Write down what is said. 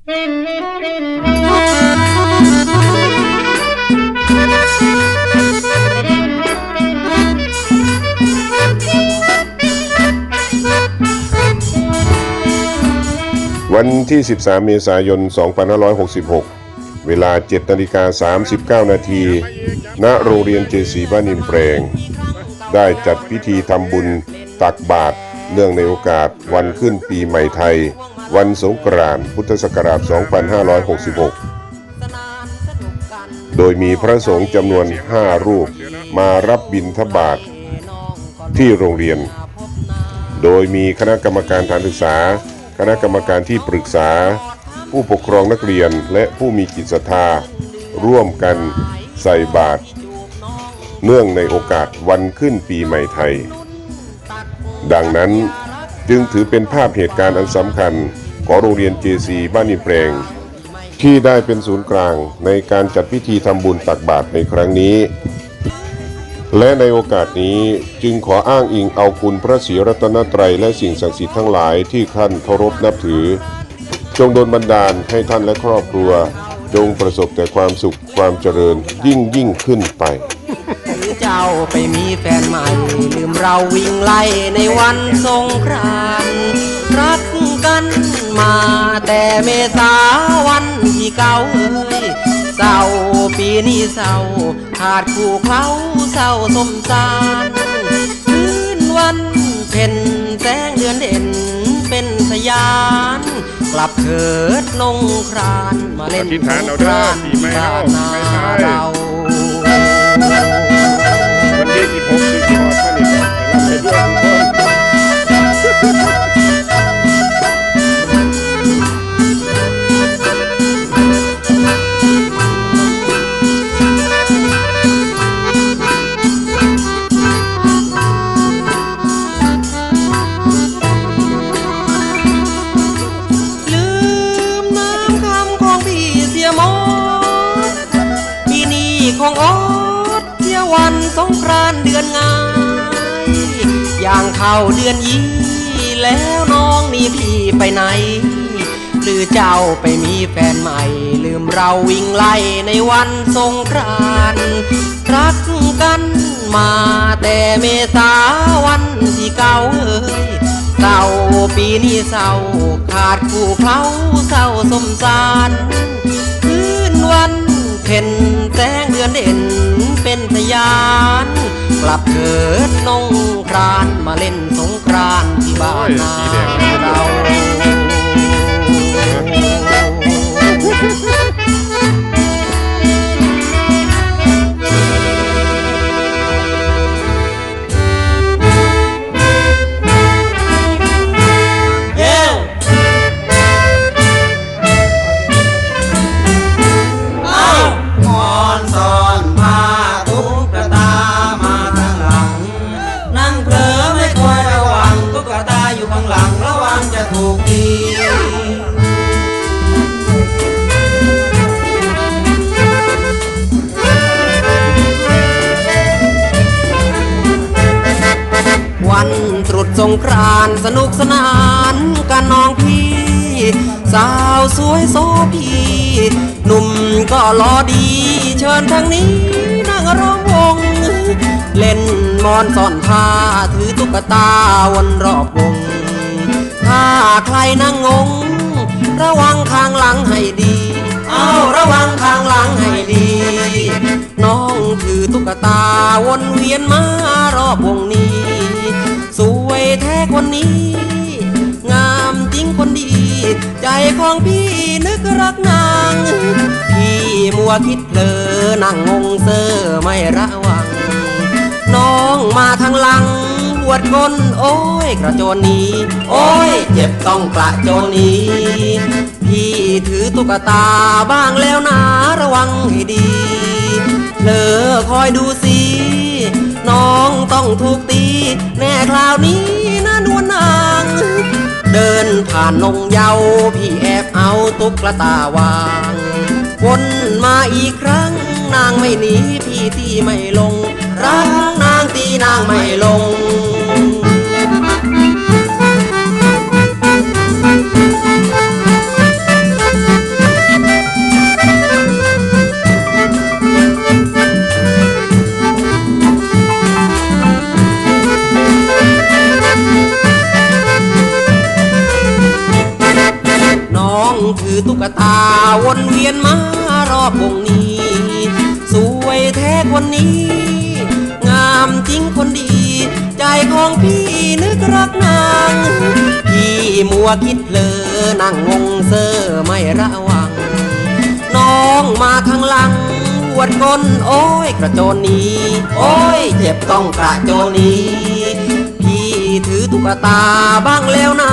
วันที่ 13 เมษายน 2566 เวลา 7นาฬิกา39 นาที ณ โรงเรียนเจสีบ้านนินแปลง ได้จัดพิธีทำบุญตักบาตรเนื่องในโอกาสวันขึ้นปีใหม่ไทย วันสงกรานต์พุทธศักราช 2566 โดยมีพระสงฆ์จำนวน 5 รูปมารับบิณฑบาตที่โรงเรียน โดยมีคณะกรรมการฐานศึกษา คณะกรรมการที่ปรึกษา ผู้ปกครองนักเรียนและผู้มีจิตศรัทธา ร่วมกันใส่บาตรเนื่องในโอกาสวันขึ้นปีใหม่ไทย ดังนั้นจึงถือเป็นภาพเหตุการณ์อันสำคัญ ของโรงเรียนเจซีบ้านนินแปลง ที่ได้เป็นศูนย์กลางในการจัดพิธีทำบุญตักบาตรในครั้งนี้ และในโอกาสนี้จึงขออ้างอิงเอาคุณพระศรีรัตนตรัยและสิ่งศักดิ์สิทธิ์ทั้งหลายที่ท่านเคารพนับถือ จงโดนบันดาลให้ท่านและครอบครัว จงประสบแต่ความสุขความเจริญยิ่งยิ่งขึ้นไปเจ้าไปมีแฟนใหม่ ลืมเราวิ่งไล่ในวันสงกราน มาแต่เมษาวันที่เก่าเอ้ยเศร้าปีนี้เศร้าขาดคู่เขาเศร้าสมสารคืนวันเพ็ญแสงเดือนเด่นเป็นพยาน กลับเถิดนงครานมาเล่นอธิษฐานเอาเด้อปีใหม่เอาบ้านไม่ใช่นาเรา วันที่16ที่ขอท่านอีกให้รับไปด้วย วันสงกรานเดือนงายอย่างเข้าเดือนยี่แล้วน้องนี่พี่ไปไหน หรือเจ้าไปมีแฟนใหม่ ลืมเราวิ่งไล่ในวันสงกรานรักกันมาแต่เมษาวันที่เก่าเอ้ยเศร้าปีนี้เศร้าขาดคู่เขาเศร้าสมสาร สงเดือนเด่นเป็นพยาน กลับเกิดนงครานมาเล่นสงกรานต์ที่บ้านนาเรา สงกรานสนุกสนานกันน้องพี่ สาวสวยโซพีหนุ่มก็รอดี เชิญทางนี้นั่งร้องวง เล่นมอนซ่อนผ้าถือตุ๊กตาวนรอบวง ถ้าใครนั่งงง ระวังข้างหลังให้ดี เอาระวังข้างหลังให้ดี น้องถือตุ๊กตาวนเวียนมารอบวงนี้ งามจริงคนดี ใจของพี่นึกรักนาง พี่มัวคิดเลอนั่งงงเซอไม่ระวัง น้องมาทางหลังปวดก้นโอ้ยกระโจนนี้ โอ้ยเจ็บต้องกระโจนนี้ พี่ถือตุ๊กตาบ้างแล้วนะระวังให้ดีเลอคอยดูสิน้องต้องถูกตี แน่คราวนี้ ผ่านนงเยาพี่แอบเอาตุ๊กตาวางวนมาอีกครั้ง นางไม่หนีพี่ที่ไม่ลงรักนางตีนางไม่ลง องถือตุ๊กตาวนเวียนมารอบวงนี้ สวยแท้คนนี้ งามจริงคนดี ใจของพี่นึกรักนางพี่มัวคิดเลอนั่งงงเซอไม่ระวัง น้องมาข้างหลังหวดก้นโอ้ยกระโจนนี้ โอ้ยเจ็บต้องกระโจนนี้ พี่ถือตุ๊กตาบ้างแล้วนะ